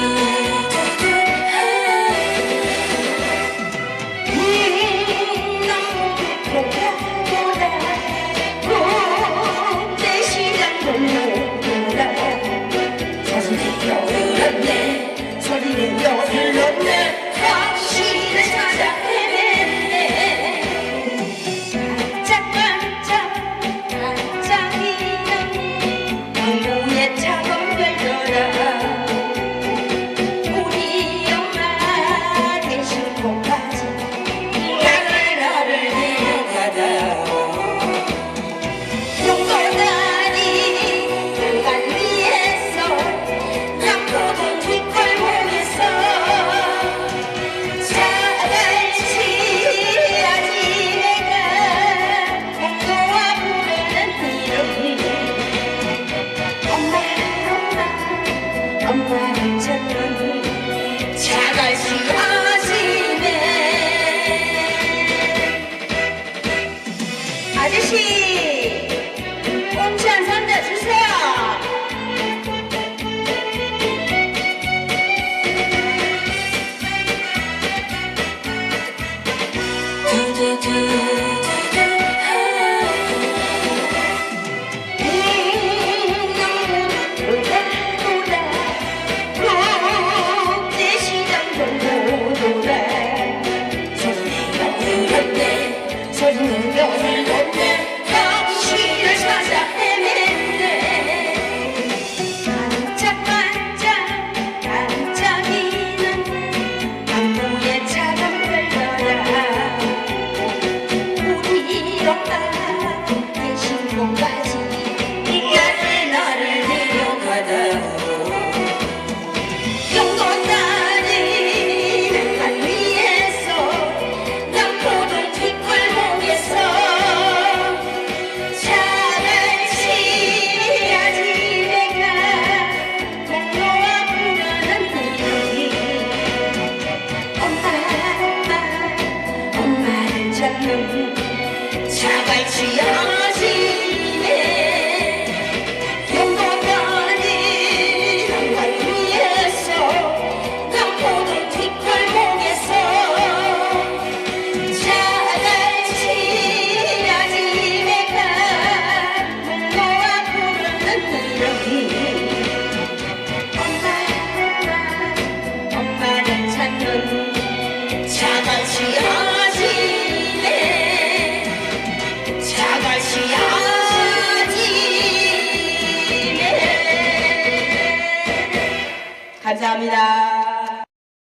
to 선물을 찾던 차갈 시간이네. 아저씨 꽁치 한 상자 주세요. 두두두. 엄 감사합니다.